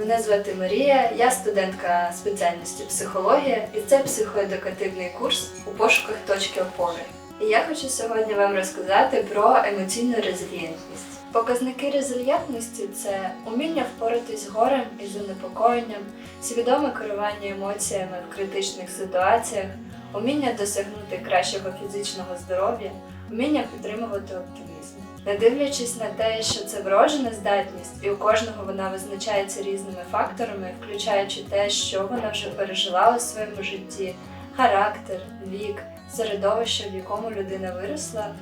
Мене звати Марія, я студентка спеціальності психологія, і це психоедукативний курс у пошуках точки опори. І я хочу сьогодні вам розказати про емоційну резильєнтність. Показники резильєнтності це уміння впоратись з горем і занепокоєнням, свідоме керування емоціями в критичних ситуаціях, уміння досягнути кращого фізичного здоров'я, вміння підтримувати оптимізм. Не дивлячись на те, що це вроджена здатність, і у кожного вона визначається різними факторами, включаючи те, що вона вже пережила у своєму житті, характер, вік, середовище, в якому людина виросла,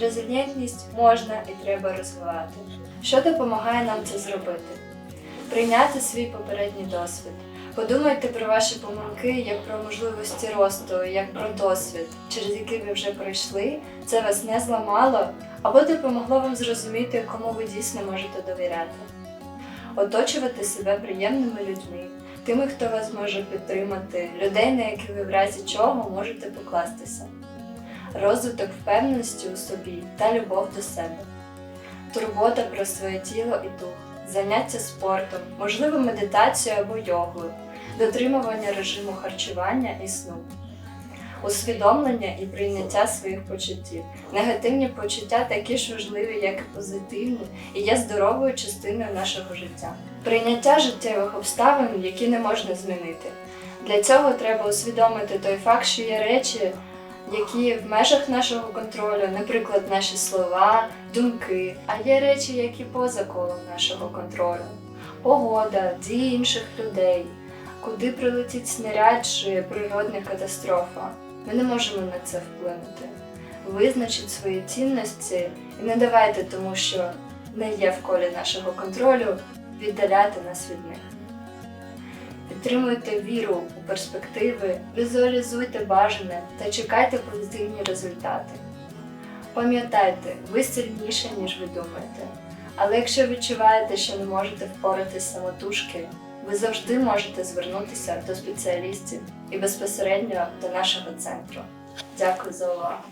резильєнтність можна і треба розвивати. Що допомагає нам це зробити? Прийняти свій попередній досвід. Подумайте про ваші помилки як про можливості росту, як про досвід, через який ви вже пройшли. Це вас не зламало або допомогло вам зрозуміти, кому ви дійсно можете довіряти. Оточувати себе приємними людьми, тими, хто вас може підтримати, людей, на яких ви в разі чого можете покластися. Розвиток впевненості у собі та любов до себе, турбота про своє тіло і дух, заняття спортом, можливо, медитацію або йогою, дотримування режиму харчування і сну, усвідомлення і прийняття своїх почуттів. Негативні почуття такі ж важливі, як і позитивні, і є здоровою частиною нашого життя. Прийняття життєвих обставин, які не можна змінити. Для цього треба усвідомити той факт, що є речі, які в межах нашого контролю, наприклад, наші слова, думки, а є речі, які поза колом нашого контролю. Погода, дії інших людей, куди прилетить снаряд чи природна катастрофа. Ми не можемо на це вплинути. Визначіть свої цінності і не давайте тому, що не є в колі нашого контролю, віддаляти нас від них. Підтримуйте віру у перспективи, візуалізуйте бажане та чекайте позитивні результати. Пам'ятайте, ви сильніше, ніж ви думаєте. Але якщо відчуваєте, що не можете впоратись самотужки, ви завжди можете звернутися до спеціалістів і безпосередньо до нашого центру. Дякую за увагу!